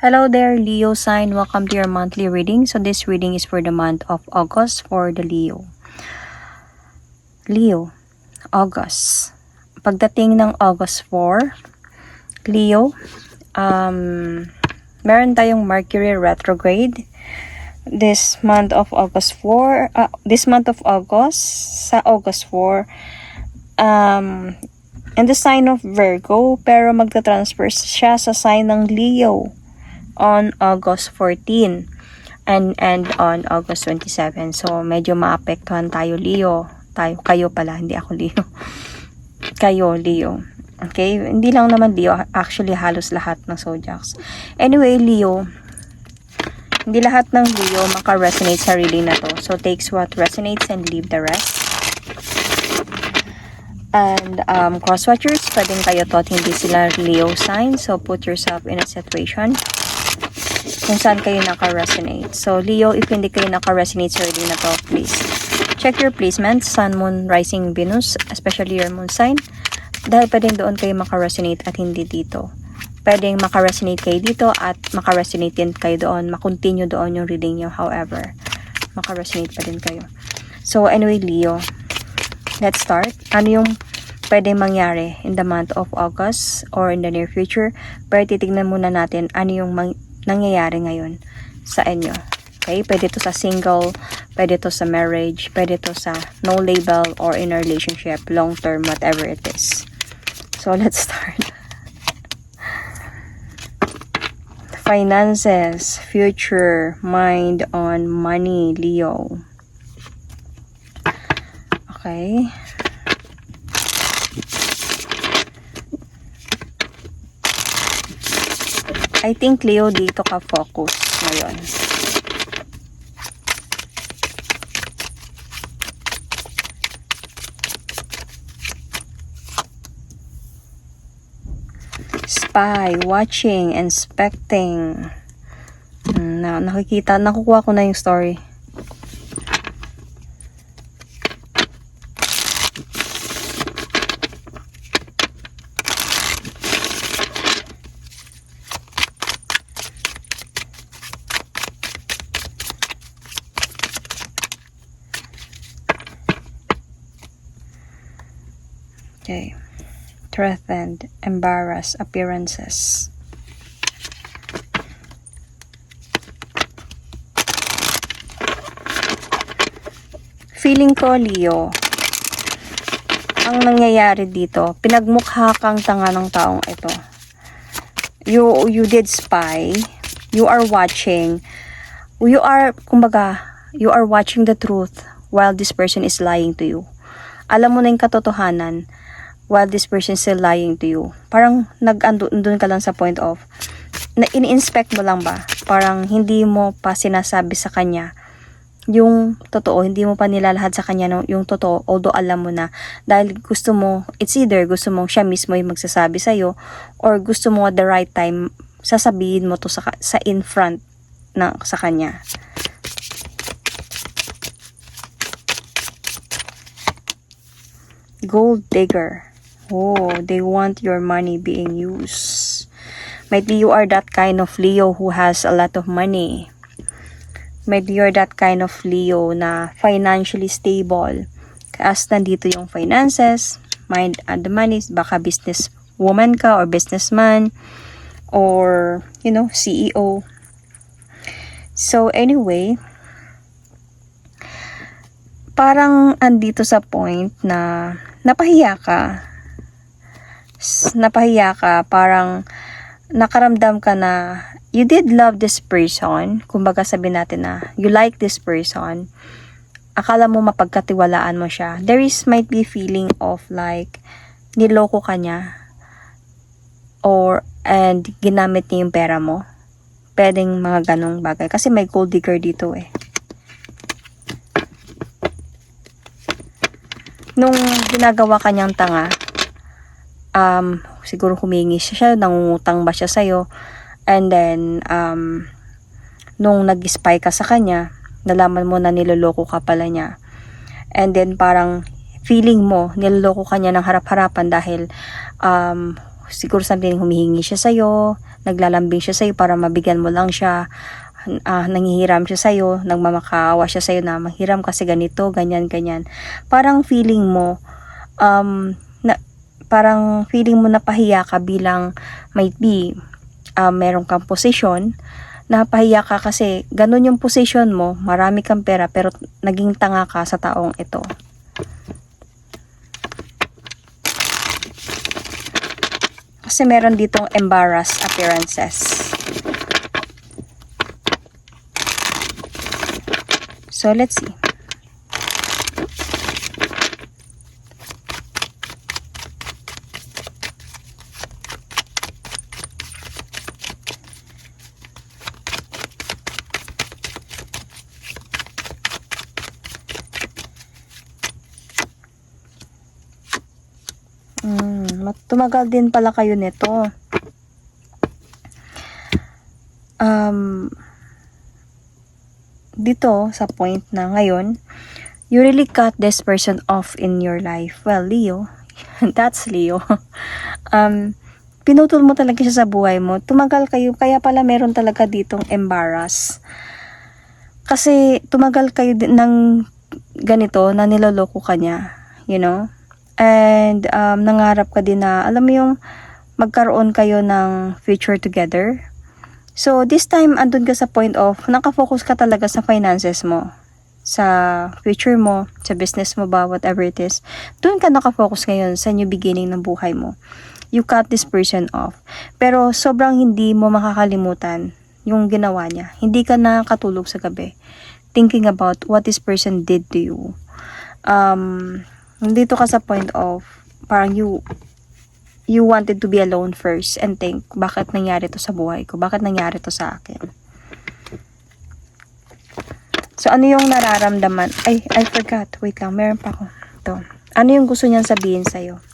Hello there, Leo sign. Welcome to your monthly reading. So this reading is for the month of August for the Leo. Leo, August. Pagdating ng August 4, Leo, um, meron tayong Mercury retrograde this month of August 4, uh, this month of August, sa August 4, um, in the sign of Virgo, pero magta-transfer siya sa sign ng Leo on August 14 and and on August 27. So, medyo maapektuhan tayo, Leo. Tayo, kayo pala, hindi ako Leo. kayo, Leo. Okay? Hindi lang naman Leo, actually halos lahat ng zodiacs. Anyway, Leo, hindi lahat ng Leo maka-resonate sa reading na to. So, takes what resonates and leave the rest. And um, cross-watchers, pwedeng kayo to hindi sila Leo sign. So, put yourself in a situation kung saan kayo naka-resonate. So, Leo, if hindi kayo naka-resonate sa reading na to, please check your placement, Sun, Moon, Rising, Venus, especially your Moon sign. Dahil pwedeng doon kayo maka-resonate at hindi dito. Pwedeng maka-resonate kayo dito at maka-resonate din kayo doon, makontinue doon yung reading nyo. However, maka-resonate pa din kayo. So, anyway, Leo, let's start. Ano yung pwedeng mangyari in the month of August or in the near future? Pero titignan muna natin ano yung nangyayari ngayon sa inyo. Okay? Pwede to sa single, pwede to sa marriage, pwede to sa no label or in a relationship, long term, whatever it is. So, let's start. Finances, future, mind on money, Leo. Okay. I think Leo dito ka focus ngayon. Spy, watching, inspecting. Hmm, Na, nakikita, nakukuha ko na yung story. Okay. Threatened, embarrassed appearances. Feeling ko, Leo, ang nangyayari dito, pinagmukha kang tanga ng taong ito. You, you did spy, you are watching, you are, kumbaga, you are watching the truth while this person is lying to you. Alam mo na yung katotohanan, while this person still lying to you. Parang nag-andun ka lang sa point of, na in-inspect mo lang ba? Parang hindi mo pa sinasabi sa kanya yung totoo, hindi mo pa nilalahad sa kanya no, yung totoo, although alam mo na, dahil gusto mo, it's either gusto mong siya mismo yung magsasabi sa'yo, or gusto mo at the right time, sasabihin mo to sa, sa in front na, sa kanya. Gold digger. Oh, they want your money being used. Maybe you are that kind of Leo who has a lot of money. Maybe you're that kind of Leo na financially stable. As nandito yung finances, mind and the money, baka business woman ka or businessman or, you know, CEO. So, anyway, parang andito sa point na napahiya ka napahiya ka, parang nakaramdam ka na you did love this person, kumbaga sabi natin na you like this person, akala mo mapagkatiwalaan mo siya, there is might be feeling of like, niloko ka niya, or, and ginamit niya yung pera mo. Pwedeng mga ganong bagay. Kasi may gold digger dito eh. Nung ginagawa kanyang tanga, um, siguro humingi siya, siya nangungutang ba siya sa'yo, and then, um, nung nag-spy ka sa kanya, nalaman mo na niloloko ka pala niya. And then, parang, feeling mo, niloloko ka niya ng harap-harapan dahil, um, siguro something humihingi siya sa'yo, naglalambing siya sa'yo para mabigyan mo lang siya, ah, nangihiram siya sa'yo, nagmamakaawa siya sa'yo na manghiram kasi ganito, ganyan, ganyan. Parang feeling mo, um, parang feeling mo napahiya ka bilang might be, um, meron kang posisyon, napahiya ka kasi ganun yung position mo, marami kang pera pero naging tanga ka sa taong ito. Kasi meron ditong embarrassed appearances. So, let's see. Tumagal din pala kayo nito. Um, dito, sa point na ngayon, you really cut this person off in your life. Well, Leo, that's Leo. um, pinutol mo talaga siya sa buhay mo. Tumagal kayo, kaya pala meron talaga ditong embarrass. Kasi tumagal kayo ng ganito na niloloko ka niya. You know? And um, nangarap ka din na, alam mo yung magkaroon kayo ng future together. So, this time, andun ka sa point of, nakafocus ka talaga sa finances mo. Sa future mo, sa business mo ba, whatever it is. Doon ka nakafocus ngayon sa new beginning ng buhay mo. You cut this person off. Pero sobrang hindi mo makakalimutan yung ginawa niya. Hindi ka nakatulog sa gabi. Thinking about what this person did to you. Um, nandito ka sa point of parang you you wanted to be alone first and think bakit nangyari to sa buhay ko? Bakit nangyari to sa akin? So ano yung nararamdaman? Ay I forgot. Wait lang. Meron pa ako. To ano yung gusto niyang sabihin sa'yo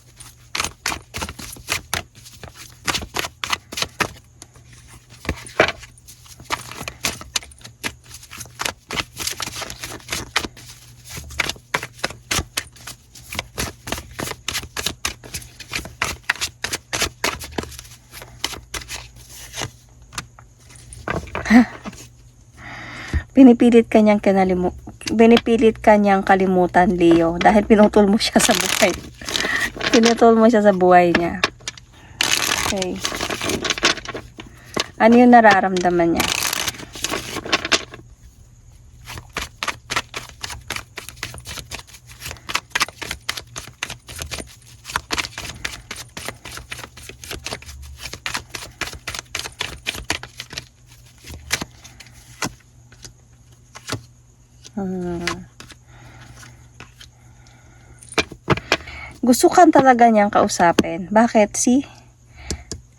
pinipilit kanyang kinalimu pinipilit kanyang kalimutan Leo dahil pinutol mo siya sa buhay. Pinutol mo siya sa buhay niya. Okay. Ano yung nararamdaman niya Hmm. Gusto kan talaga niyang kausapin. Bakit? Si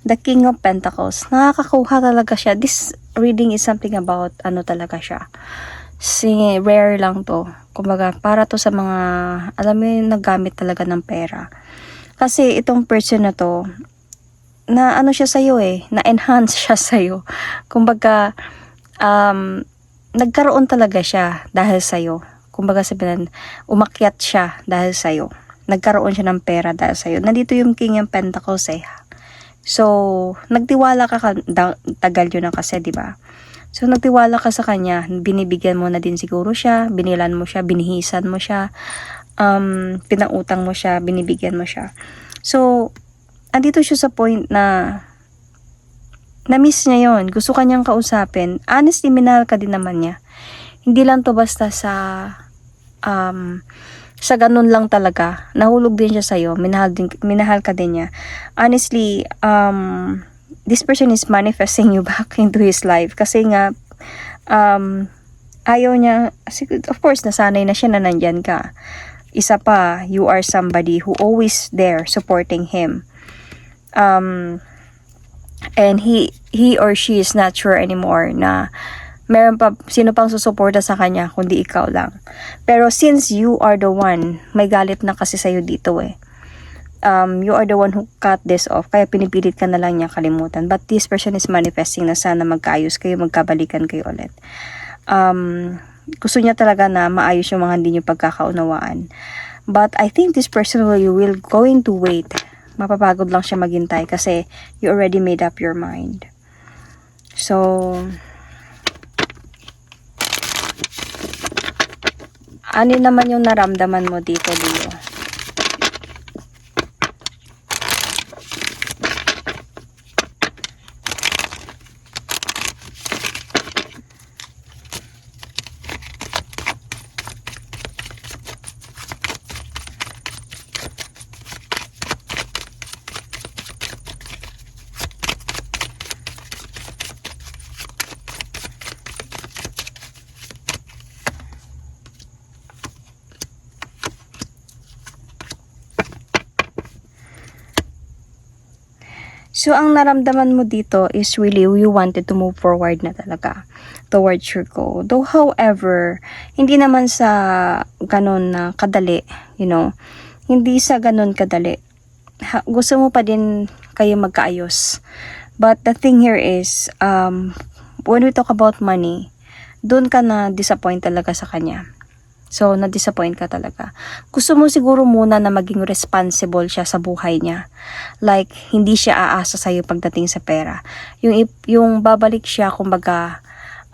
The King of Pentacles. Nakakakuha talaga siya. This reading is something about ano talaga siya. Si rare lang to. Kumbaga, para to sa mga, alam mo yung naggamit talaga ng pera. Kasi itong person na to, na ano siya sa'yo eh, na-enhance siya sa'yo. Kumbaga, um, nagkaroon talaga siya dahil sa'yo. Kumbaga sabihin, umakyat siya dahil sa'yo. Nagkaroon siya ng pera dahil sa'yo. Nandito yung King of Pentacles eh. So, nagtiwala ka, tagal yun na kasi, di ba? So, nagtiwala ka sa kanya, binibigyan mo na din siguro siya, binilan mo siya, binihisan mo siya, um, pinautang mo siya, binibigyan mo siya. So, andito siya sa point na na-miss niya yon Gusto kanyang kausapin. Honestly, minahal ka din naman niya. Hindi lang to basta sa um, sa ganun lang talaga. Nahulog din siya sa'yo. Minahal, din, minahal ka din niya. Honestly, um, this person is manifesting you back into his life. Kasi nga, um, ayaw niya, of course, nasanay na siya na nandyan ka. Isa pa, you are somebody who always there supporting him. Um, and he he or she is not sure anymore na meron pa sino pang susuporta sa kanya kundi ikaw lang. Pero since you are the one, may galit na kasi sa'yo dito eh. Um, you are the one who cut this off, kaya pinipilit ka na lang niya kalimutan. But this person is manifesting na sana magkaayos kayo, magkabalikan kayo ulit. Um, gusto niya talaga na maayos yung mga hindi niyo pagkakaunawaan. But I think this person will, will going to wait mapapagod lang siya maghintay kasi you already made up your mind. So, ano naman yung naramdaman mo dito, Leo? So, ang naramdaman mo dito is really you wanted to move forward na talaga towards your goal. Though, however, hindi naman sa ganun na kadali, you know, hindi sa ganun kadali. Ha, gusto mo pa din kayo magkaayos. But the thing here is, um, when we talk about money, doon ka na disappoint talaga sa kanya. So, na-disappoint ka talaga. Gusto mo siguro muna na maging responsible siya sa buhay niya. Like, hindi siya aasa sa'yo pagdating sa pera. Yung, yung babalik siya, kumbaga,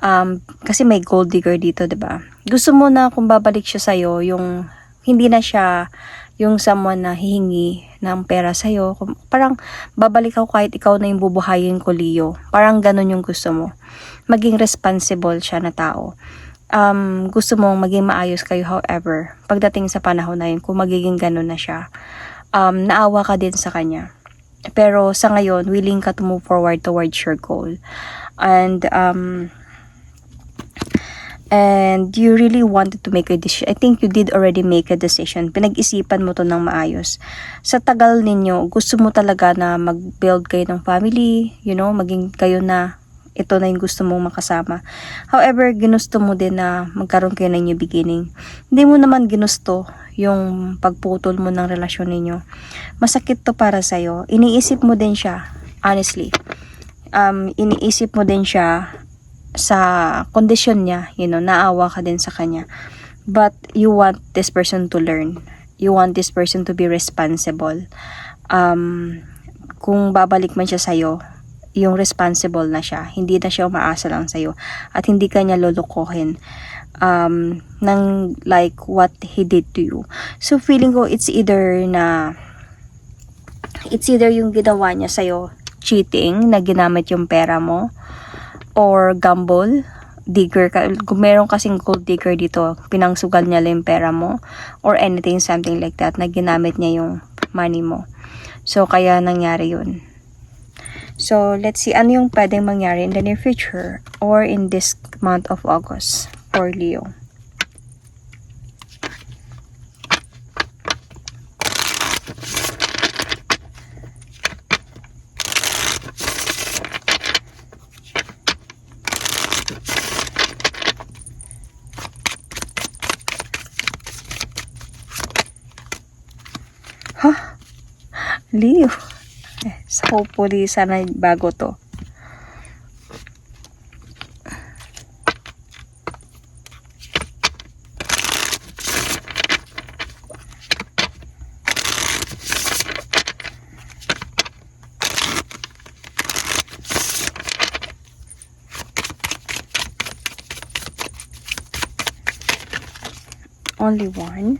um, kasi may gold digger dito, 'di ba Gusto mo na kung babalik siya sa'yo, yung hindi na siya yung someone na hihingi ng pera sa'yo. Parang babalik ako kahit ikaw na yung bubuhayin ko, Leo. Parang ganun yung gusto mo. Maging responsible siya na tao um, gusto mong maging maayos kayo however, pagdating sa panahon na yun, kung magiging ganun na siya, um, naawa ka din sa kanya. Pero sa ngayon, willing ka to move forward towards your goal. And, um, and you really wanted to make a decision. I think you did already make a decision. Pinag-isipan mo to ng maayos. Sa tagal ninyo, gusto mo talaga na mag-build kayo ng family, you know, maging kayo na ito na yung gusto mong makasama. However, ginusto mo din na magkaroon kayo ng new beginning. Hindi mo naman ginusto yung pagputol mo ng relasyon ninyo. Masakit to para sa'yo. Iniisip mo din siya, honestly. Um, iniisip mo din siya sa kondisyon niya, you know, naawa ka din sa kanya. But you want this person to learn. You want this person to be responsible. Um, kung babalik man siya sa'yo, yung responsible na siya. Hindi na siya umaasa lang sa'yo. At hindi ka niya lulukohin um, ng like what he did to you. So feeling ko it's either na it's either yung ginawa niya sa'yo cheating na ginamit yung pera mo or gamble digger ka kung meron kasing gold digger dito pinangsugal niya lang yung pera mo or anything something like that na ginamit niya yung money mo so kaya nangyari yun So, let's see ano yung pwedeng mangyari in the near future or in this month of August for Leo. Huh? Leo. Hopefully sana bago to. Only one.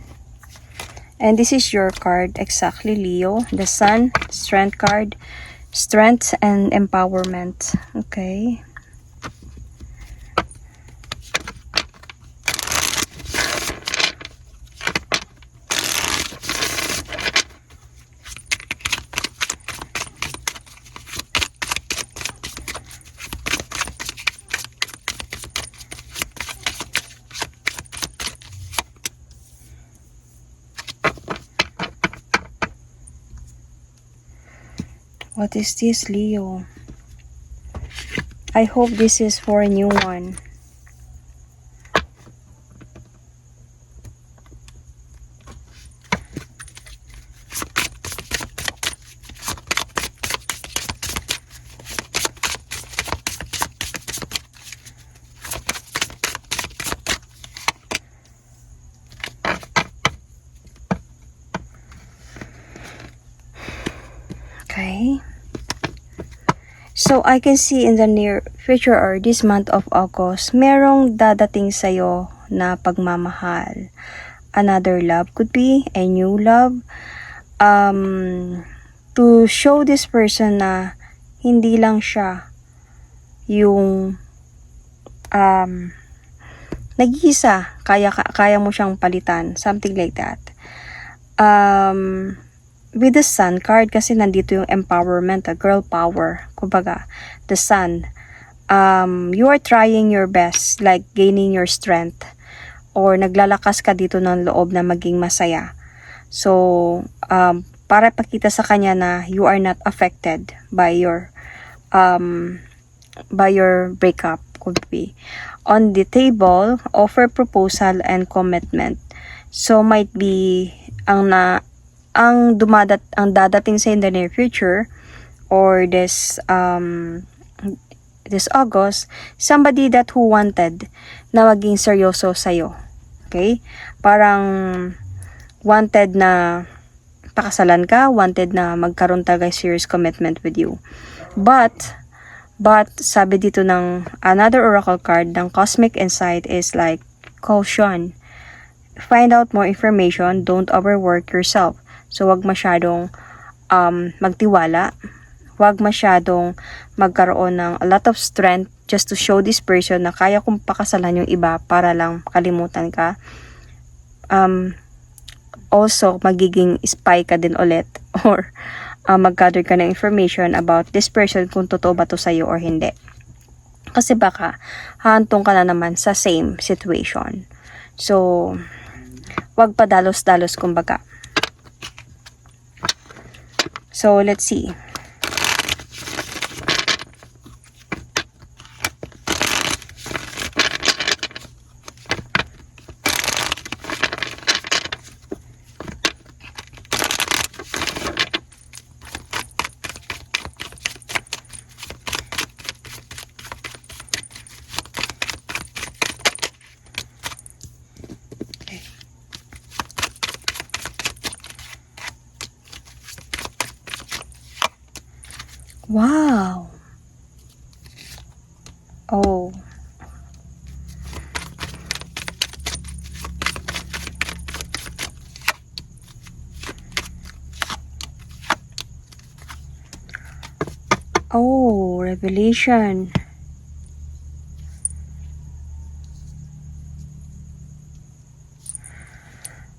And this is your card, exactly, Leo. The Sun, Strength card, Strength and Empowerment. Okay. What is this, Leo? I hope this is for a new one. Okay. So, I can see in the near future or this month of August, merong dadating sa'yo na pagmamahal. Another love could be a new love. Um, to show this person na hindi lang siya yung um, nag-iisa, kaya, kaya mo siyang palitan, something like that. Um, with the sun card kasi nandito yung empowerment, a girl power, kumbaga, the sun. Um, you are trying your best, like gaining your strength, or naglalakas ka dito ng loob na maging masaya. So, um, para pakita sa kanya na you are not affected by your um, by your breakup could be. On the table, offer proposal and commitment. So might be ang na ang dumadat ang dadating sa in the near future or this um this August, somebody that who wanted na maging seryoso sa'yo. Okay? Parang wanted na pakasalan ka, wanted na magkaroon talaga serious commitment with you. But, but, sabi dito ng another oracle card ng Cosmic Insight is like, caution. Find out more information, don't overwork yourself. So, wag masyadong um, magtiwala, wag masyadong magkaroon ng a lot of strength just to show this person na kaya kong pakasalan yung iba para lang kalimutan ka. Um, also magiging spy ka din ulit or uh, mag-gather ka ng information about this person kung totoo ba to sa'yo or hindi. Kasi baka hantong ka na naman sa same situation. So, wag pa dalos-dalos kumbaga. So, let's see. Wow. Oh. Oh, revelation.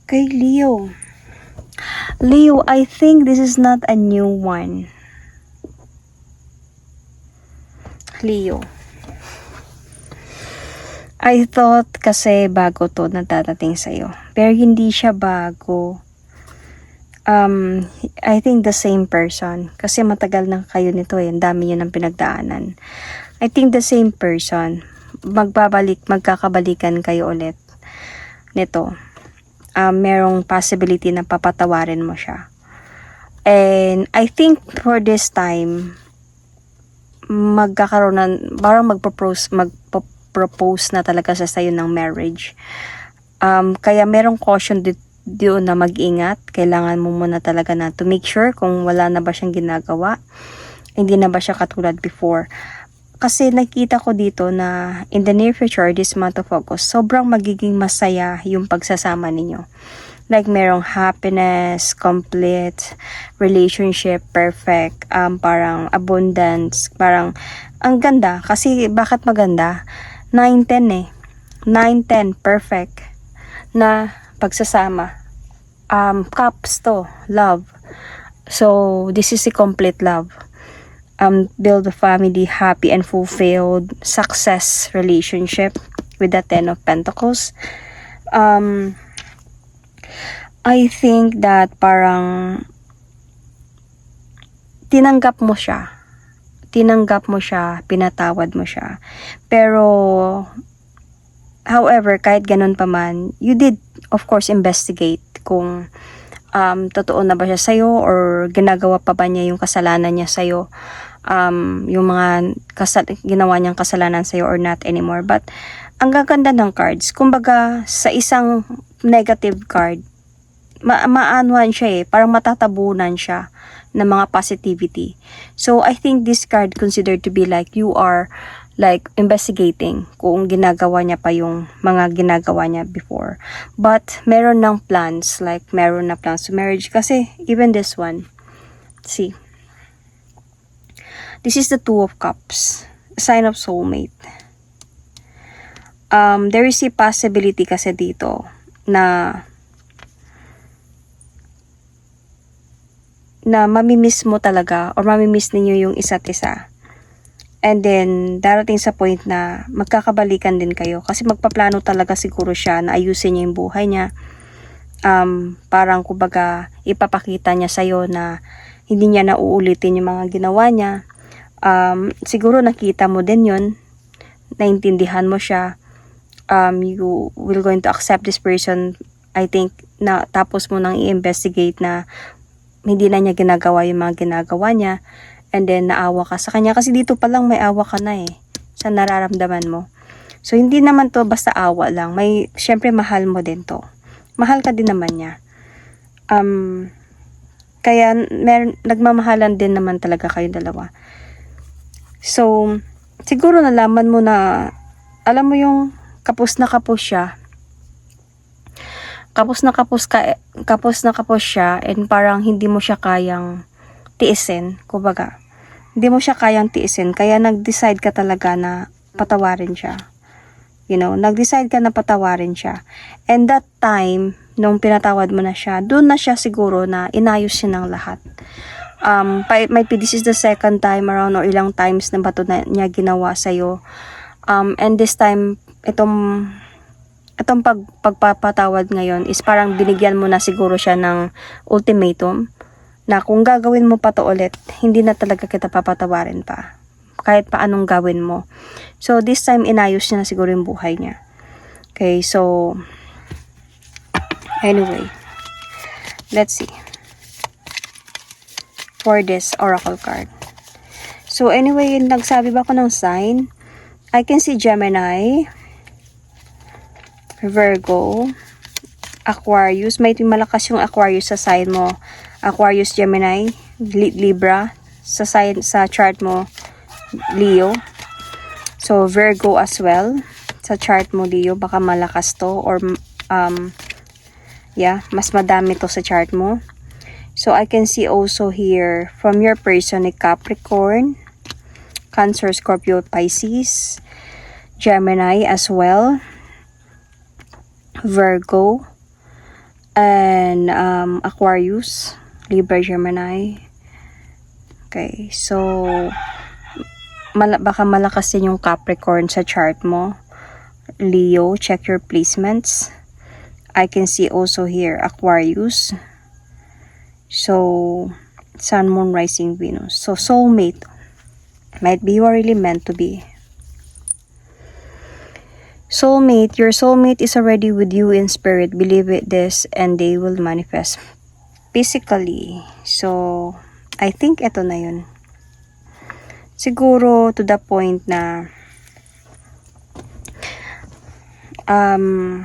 Kay Leo. Leo, I think this is not a new one. Leo. I thought kasi bago to na dadating sa'yo. Pero hindi siya bago. Um, I think the same person. Kasi matagal na kayo nito eh. Ang dami yun ang pinagdaanan. I think the same person. Magbabalik, magkakabalikan kayo ulit nito. Um, merong possibility na papatawarin mo siya. And I think for this time, magkakaroon ng, parang magpropose, magpropose na talaga sa sayo ng marriage. Um, kaya merong caution di, doon na mag-ingat. Kailangan mo muna talaga na to make sure kung wala na ba siyang ginagawa. Hindi na ba siya katulad before. Kasi nakita ko dito na in the near future, this month of August, sobrang magiging masaya yung pagsasama ninyo like merong happiness, complete, relationship, perfect, um, parang abundance, parang ang ganda. Kasi bakit maganda? 9-10 eh. 9-10, perfect na pagsasama. Um, cups to, love. So, this is a complete love. Um, build a family happy and fulfilled, success relationship with the Ten of Pentacles. Um, I think that parang tinanggap mo siya. Tinanggap mo siya, pinatawad mo siya. Pero, however, kahit ganun pa man, you did, of course, investigate kung um, totoo na ba siya sa'yo or ginagawa pa ba niya yung kasalanan niya sa'yo. Um, yung mga kasal ginawa niyang kasalanan sa'yo or not anymore. But, ang gaganda ng cards, kumbaga, sa isang negative card, ma maanuhan siya eh, parang matatabunan siya ng mga positivity. So, I think this card considered to be like you are like investigating kung ginagawa niya pa yung mga ginagawa niya before. But, meron ng plans, like meron na plans to marriage. Kasi, even this one, see, this is the Two of Cups, sign of soulmate. Um, there is a possibility kasi dito na na mamimiss mo talaga or mamimiss ninyo yung isa't isa. And then, darating sa point na magkakabalikan din kayo. Kasi magpaplano talaga siguro siya na ayusin niya yung buhay niya. Um, parang kumbaga, ipapakita niya sa'yo na hindi niya na uulitin yung mga ginawa niya. Um, siguro nakita mo din yun. Naintindihan mo siya. Um, you will going to accept this person. I think na tapos mo nang i-investigate na hindi na niya ginagawa yung mga ginagawa niya and then naawa ka sa kanya kasi dito pa lang may awa ka na eh sa nararamdaman mo. So hindi naman to basta awa lang. May syempre mahal mo din to. Mahal ka din naman niya. Um kaya mer nagmamahalan din naman talaga kayo dalawa. So siguro nalaman mo na alam mo yung kapos na kapos siya kapos na kapos ka kapos na kapos siya and parang hindi mo siya kayang tiisin, kumbaga. Hindi mo siya kayang tiisin kaya nag-decide ka talaga na patawarin siya. You know, nag-decide ka na patawarin siya. And that time, nung pinatawad mo na siya, doon na siya siguro na inayos siya ng lahat. Um, might be this is the second time around or ilang times na ba to na niya ginawa sa'yo. Um, and this time, itong itong pag, pagpapatawad ngayon is parang binigyan mo na siguro siya ng ultimatum na kung gagawin mo pa to ulit, hindi na talaga kita papatawarin pa. Kahit pa anong gawin mo. So, this time, inayos niya na siguro yung buhay niya. Okay, so, anyway, let's see. For this oracle card. So, anyway, nagsabi ba ako ng sign? I can see Gemini, Virgo, Aquarius. May malakas yung Aquarius sa sign mo. Aquarius, Gemini, Li- Libra. Sa sign, sa chart mo, Leo. So, Virgo as well. Sa chart mo, Leo, baka malakas to or um, yeah, mas madami to sa chart mo. So, I can see also here from your person Capricorn, Cancer, Scorpio, Pisces, Gemini as well. Virgo, and um, Aquarius, Libra, Gemini. Okay, so mala- baka malakas din yung Capricorn sa chart mo. Leo, check your placements. I can see also here Aquarius. So, Sun, Moon, Rising, Venus. So, soulmate. Might be you are really meant to be. Soulmate, your soulmate is already with you in spirit. Believe it this and they will manifest physically. So, I think ito na yun. Siguro to the point na um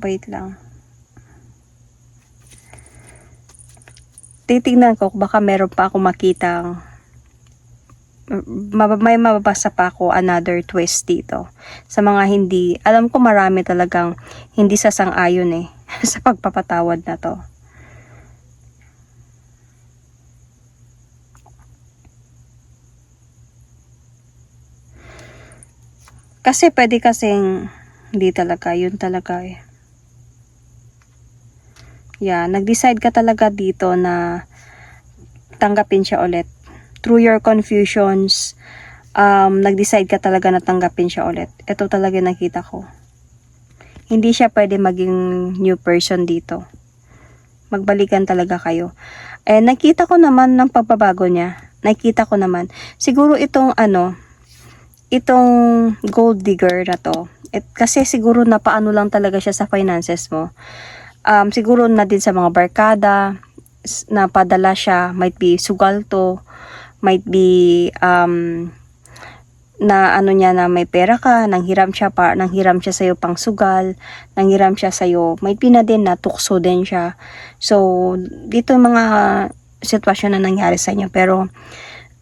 wait lang. Titingnan ko baka meron pa ako makitang may mababasa pa ako another twist dito. Sa mga hindi, alam ko marami talagang hindi sasang-ayon eh sa pagpapatawad na to. Kasi pwede kasing hindi talaga, yun talaga eh. Yeah, nag-decide ka talaga dito na tanggapin siya ulit through your confusions, um, nag-decide ka talaga na tanggapin siya ulit. Ito talaga nakita ko. Hindi siya pwede maging new person dito. Magbalikan talaga kayo. Eh, nakita ko naman ng pagbabago niya. Nakita ko naman. Siguro itong ano, itong gold digger na to. It, kasi siguro napaano lang talaga siya sa finances mo. Um, siguro na din sa mga barkada, s- na padala siya, might be sugal to, might be um na ano niya na may pera ka, nanghiram siya pa, nanghiram siya sa'yo pang sugal, nanghiram siya sa'yo, may pina din na tukso din siya. So, dito mga sitwasyon na nangyari sa inyo. Pero,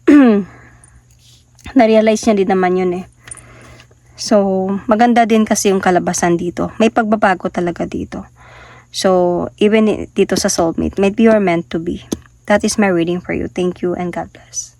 na-realize niya din naman yun eh. So, maganda din kasi yung kalabasan dito. May pagbabago talaga dito. So, even dito sa soulmate, maybe you're meant to be. That is my reading for you. Thank you and God bless.